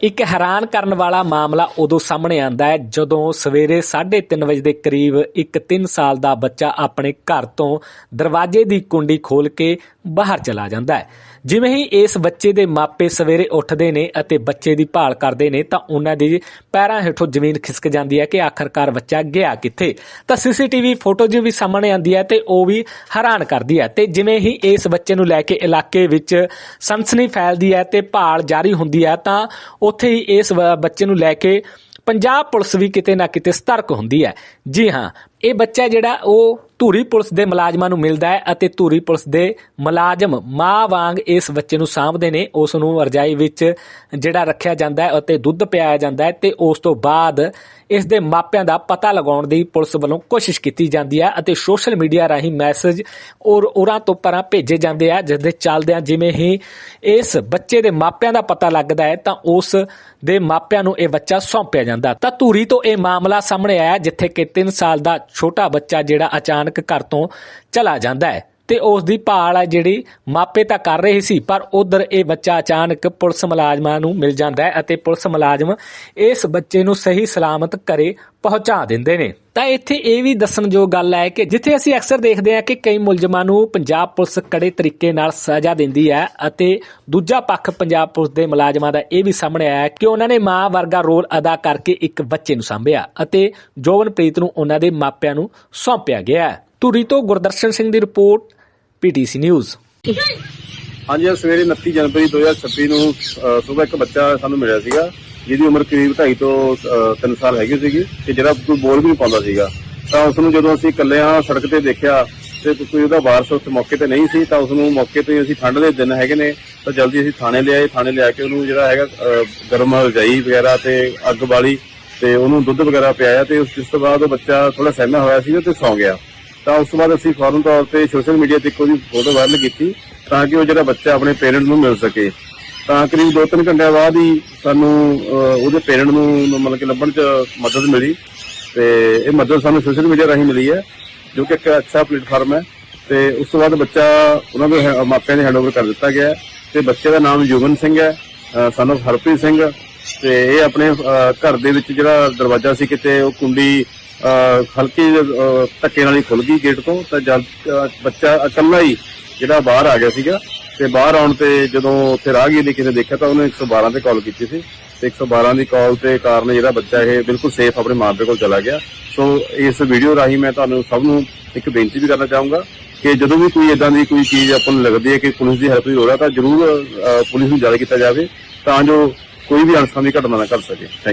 ਇੱਕ ਹੈਰਾਨ ਕਰਨ ਵਾਲਾ ਮਾਮਲਾ ਉਦੋਂ ਸਾਹਮਣੇ ਆਂਦਾ ਹੈ ਜਦੋਂ ਸਵੇਰੇ 3:30 ਵਜੇ ਦੇ ਕਰੀਬ ਇੱਕ 3 ਸਾਲ ਦਾ ਬੱਚਾ ਆਪਣੇ ਘਰ ਤੋਂ ਦਰਵਾਜ਼ੇ ਦੀ ਕੁੰਡੀ ਖੋਲ ਕੇ ਬਾਹਰ ਚਲਾ ਜਾਂਦਾ ਹੈ। ਜਿਵੇਂ ਹੀ ਇਸ ਬੱਚੇ ਦੇ ਮਾਪੇ ਸਵੇਰੇ ਉੱਠਦੇ ਨੇ ਅਤੇ ਬੱਚੇ ਦੀ ਭਾਲ ਕਰਦੇ ਨੇ, ਤਾਂ ਉਹਨਾਂ ਦੇ ਪੈਰਾਂ ਹੇਠੋਂ ਜ਼ਮੀਨ ਖਿਸਕ ਜਾਂਦੀ ਹੈ ਕਿ ਆਖਰਕਾਰ ਬੱਚਾ ਗਿਆ ਕਿੱਥੇ। ਤਾਂ ਸੀਸੀਟੀਵੀ ਫੋਟੋ ਜੀ ਵੀ ਸਾਹਮਣੇ ਆਂਦੀ ਹੈ ਤੇ ਉਹ ਵੀ ਹੈਰਾਨ ਕਰਦੀ ਹੈ। ਤੇ ਜਿਵੇਂ ਹੀ ਇਸ ਬੱਚੇ ਨੂੰ ਲੈ ਕੇ ਇਲਾਕੇ ਵਿੱਚ ਸਨਸਨੀ ਫੈਲਦੀ ਹੈ ਤੇ ਭਾਲ ਜਾਰੀ ਹੁੰਦੀ ਹੈ, ਤਾਂ ਉੱਥੇ ਹੀ ਇਸ ਬੱਚੇ ਨੂੰ ਲੈ ਕੇ ਪੰਜਾਬ ਪੁਲਿਸ ਵੀ ਕਿਤੇ ਨਾ ਕਿਤੇ ਸਤਰਕ ਹੁੰਦੀ ਹੈ। ਜੀ ਹਾਂ ਇਹ ਬੱਚਾ ਜਿਹੜਾ, ਉਹ ਧੂਰੀ ਪੁਲਿਸ ਦੇ ਮੁਲਾਜ਼ਮਾਂ ਨੂੰ ਮਿਲਦਾ ਹੈ ਅਤੇ ਧੂਰੀ ਪੁਲਿਸ ਦੇ ਮੁਲਾਜ਼ਮ ਮਾਂ ਵਾਂਗ ਇਸ ਬੱਚੇ ਨੂੰ ਸਾਂਭਦੇ ਨੇ। ਉਸ ਨੂੰ ਰਜਾਈ ਵਿੱਚ ਜਿਹੜਾ ਰੱਖਿਆ ਜਾਂਦਾ ਹੈ ਅਤੇ ਦੁੱਧ ਪਿਆਇਆ ਜਾਂਦਾ ਹੈ ਤੇ ਉਸ ਤੋਂ ਬਾਅਦ ਇਸ ਦੇ ਮਾਪਿਆਂ ਦਾ ਪਤਾ ਲਗਾਉਣ ਦੀ ਪੁਲਿਸ ਵੱਲੋਂ ਕੋਸ਼ਿਸ਼ ਕੀਤੀ ਜਾਂਦੀ ਹੈ ਅਤੇ ਸੋਸ਼ਲ ਮੀਡੀਆ ਰਾਹੀਂ ਮੈਸੇਜ ਔਰ ਉਰਾਂ ਤੋਂ ਪਰਾਂ ਭੇਜੇ ਜਾਂਦੇ ਆ, ਜਿਸ ਦੇ ਚੱਲਦਿਆਂ ਜਿਵੇਂ ਹੀ ਇਸ ਬੱਚੇ ਦੇ ਮਾਪਿਆਂ ਦਾ ਪਤਾ ਲੱਗਦਾ ਹੈ ਤਾਂ ਉਸ ਦੇ ਮਾਪਿਆਂ ਨੂੰ ਇਹ ਬੱਚਾ ਸੌਂਪਿਆ ਜਾਂਦਾ। ਤਾਂ ਧੂਰੀ ਤੋਂ ਇਹ ਮਾਮਲਾ ਸਾਹਮਣੇ ਆਇਆ, ਜਿੱਥੇ ਕਿ 3 ਸਾਲ ਦਾ ਛੋਟਾ ਬੱਚਾ ਜਿਹੜਾ ਅਚਾਨਕ ਘਰ ਤੋਂ ਚਲਾ ਜਾਂਦਾ ਹੈ। ਤੇ ਉਸ ਦੀ ਭਾਲ ਹੈ ਜਿਹੜੀ ਮਾਪੇ ਤਾਂ ਕਰ ਰਹੇ ਸੀ, ਪਰ ਉਧਰ ਇਹ ਬੱਚਾ ਅਚਾਨਕ ਪੁਲਿਸ ਮੁਲਾਜ਼ਮਾਂ ਨੂੰ ਮਿਲ ਜਾਂਦਾ ਹੈ ਅਤੇ ਪੁਲਿਸ ਮੁਲਾਜ਼ਮ ਇਸ ਬੱਚੇ ਨੂੰ ਸਹੀ ਸਲਾਮਤ ਘਰੇ ਪਹੁੰਚਾ ਦਿੰਦੇ ਨੇ। ਤਾਂ ਇੱਥੇ ਇਹ ਵੀ ਦੱਸਣਯੋਗ ਗੱਲ ਹੈ ਕਿ ਜਿੱਥੇ ਅਸੀਂ ਅਕਸਰ ਦੇਖਦੇ ਹਾਂ ਕਿ ਕਈ ਮੁਲਜ਼ਮਾਂ ਨੂੰ ਪੰਜਾਬ ਪੁਲਿਸ ਕੜੇ ਤਰੀਕੇ ਨਾਲ ਸਜ਼ਾ ਦਿੰਦੀ ਹੈ ਅਤੇ ਦੂਜਾ ਪੱਖ ਪੰਜਾਬ ਪੁਲਿਸ ਦੇ ਮੁਲਾਜ਼ਮਾਂ ਦਾ ਇਹ ਵੀ ਸਾਹਮਣੇ ਆਇਆ ਕਿ ਉਹਨਾਂ ਨੇ ਮਾਂ ਵਰਗਾ ਰੋਲ ਅਦਾ ਕਰਕੇ ਇੱਕ ਬੱਚੇ ਨੂੰ ਸੰਭਿਆ ਅਤੇ ਜੋਵਨਪ੍ਰੀਤ ਨੂੰ ਉਹਨਾਂ ਦੇ ਮਾਪਿਆਂ ਨੂੰ ਸੌਂਪਿਆ ਗਿਆ ਹੈ। ਧੂਰੀ ਤੋਂ ਗੁਰਦਰਸ਼ਨ ਸਿੰਘ ਦੀ ਰਿਪੋਰਟ, ਪੀਟੀਸੀ ਨਿਊਜ਼। ਹਾਂਜੀ, ਅੱਜ ਸਵੇਰੇ 29 ਜਨਵਰੀ 2026 ਨੂੰ ਸਵੇਰ ਇੱਕ ਬੱਚਾ ਸਾਨੂੰ ਮਿਲਿਆ ਸੀਗਾ, ਜਿਹਦੀ ਉਮਰ ਕਰੀਬ 2.5 ਤੋਂ 3 ਸਾਲ ਹੈਗੀ ਸੀਗੀ ਤੇ ਜਿਹੜਾ ਕੋਈ ਬੋਲ ਵੀ ਨਹੀਂ ਪਾਉਂਦਾ ਸੀਗਾ। ਤਾਂ ਉਸ ਨੂੰ ਜਦੋਂ ਅਸੀਂ ਇਕੱਲਿਆਂ ਸੜਕ ਤੇ ਦੇਖਿਆ ਤੇ ਕੋਈ ਉਹਦਾ ਵਾਰਸ ਉਸ ਮੌਕੇ ਤੇ ਨਹੀਂ ਸੀ, ਤਾਂ ਉਸ ਨੂੰ ਮੌਕੇ ਤੇ ਅਸੀਂ ਠੰਡ ਦੇ ਦਿਨ ਹੈਗੇ ਨੇ, ਤਾਂ ਜਲਦੀ ਅਸੀਂ ਥਾਣੇ ਲਿਆਏ ਥਾਣੇ ਲਿਆ ਕੇ ਉਹਨੂੰ ਜਿਹੜਾ ਹੈਗਾ ਗਰਮ ਰਜਾਈ ਵਗੈਰਾ ਤੇ ਅੱਗ ਬਾਲੀ ਤੇ ਉਹਨੂੰ ਦੁੱਧ ਵਗੈਰਾ ਪਿਆਇਆ ਤੇ ਉਸ ਤੋਂ ਬਾਅਦ ਉਹ ਬੱਚਾ ਥੋੜਾ ਸਹਿਮਿਆ ਹੋਇਆ ਸੀ ਤੇ ਸੌਂ ਗਿਆ। ਤਾਂ ਉਸ ਤੋਂ ਬਾਅਦ ਅਸੀਂ ਫੌਰਨ ਤੌਰ ਤੇ ਸੋਸ਼ਲ ਮੀਡੀਆ ਤੇ ਇੱਕ ਉਹਦੀ ਫੋਟੋ ਵਾਇਰਲ ਕੀਤੀ ਤਾਂ ਕਿ ਉਹ ਜਿਹੜਾ ਬੱਚਾ ਆਪਣੇ ਪੇਰੈਂਟ ਨੂੰ ਮਿਲ ਸਕੇ। ਤਾਂ ਕਰੀਬ 2-3 ਘੰਟਿਆਂ ਬਾਅਦ ਹੀ ਸਾਨੂੰ ਉਹਦੇ ਪੇਰੈਂਟ ਨੂੰ ਮਤਲਬ ਕਿ ਲੱਭਣ 'ਚ ਮਦਦ ਮਿਲੀ ਤੇ ਇਹ ਮਦਦ ਸਾਨੂੰ ਸੋਸ਼ਲ ਮੀਡੀਆ ਰਾਹੀਂ ਮਿਲੀ ਹੈ, ਜੋ ਕਿ ਇੱਕ ਅੱਛਾ ਪਲੇਟਫਾਰਮ ਹੈ ਤੇ ਉਸ ਤੋਂ ਬਾਅਦ ਬੱਚਾ ਉਹਨਾਂ ਦੇ ਮਾਪਿਆਂ ਦੇ ਹੈਂਡਓਵਰ ਕਰ ਦਿੱਤਾ ਗਿਆ ਹੈ ਤੇ ਬੱਚੇ ਦਾ ਨਾਮ ਯੁਵਨ ਸਿੰਘ ਹੈ ਸਨ of ਹਰਪ੍ਰੀਤ ਸਿੰਘ ਤੇ ਇਹ ਆਪਣੇ ਘਰ ਦੇ ਵਿੱਚ ਜਿਹੜਾ ਦਰਵਾਜ਼ਾ ਸੀ ਕਿਤੇ ਉਹ ਕੁੰਡੀ ਹਲਕੇ ਧੱਕੇ ਨਾਲ ਹੀ ਖੁੱਲ ਗਈ ਗੇਟ ਤੋਂ। ਤਾਂ ਜਦ ਬੱਚਾ ਇਕੱਲਾ ਹੀ ਜਿਹੜਾ ਬਾਹਰ ਆ ਗਿਆ ਸੀਗਾ ਤੇ ਬਾਹਰ ਆਉਣ ਤੇ ਜਦੋਂ ਉੱਥੇ ਰਾਹਗੀਰ ਨੇ ਕਿਸੇ ਦੇਖਿਆ ਤਾਂ ਉਹਨੇ 112 ਤੇ ਕਾਲ ਕੀਤੀ ਸੀ। ਤੇ 112 ਦੀ ਕਾਲ ਤੇ ਕਾਰਨ ਜਿਹੜਾ ਬੱਚਾ ਇਹ ਬਿਲਕੁਲ ਸੇਫ ਆਪਣੇ ਮਾਪੇ ਕੋਲ ਚਲਾ ਗਿਆ। ਸੋ ਇਸ ਵੀਡੀਓ ਰਾਹੀਂ ਮੈਂ ਤੁਹਾਨੂੰ ਸਭ ਨੂੰ ਇੱਕ ਬੇਨਤੀ ਵੀ ਕਰਨਾ ਚਾਹੂੰਗਾ ਕਿ ਜਦੋਂ ਵੀ ਕੋਈ ਇਦਾਂ ਦੀ ਕੋਈ ਚੀਜ਼ ਆਪਾਂ ਨੂੰ ਲੱਗਦੀ ਹੈ ਕਿ ਪੁਲਿਸ ਦੀ ਹੈਲਪ ਦੀ ਲੋੜ ਹੈ ਤਾਂ ਜ਼ਰੂਰ ਪੁਲਿਸ ਨੂੰ ਜਾਰੀ ਕੀਤਾ ਜਾਵੇ ਤਾਂ ਜੋ ਕੋਈ ਵੀ ਅਣਸਖਾਵੀ ਘਟਨਾ ਨਾ ਕਰ ਸਕੇ। Thank you.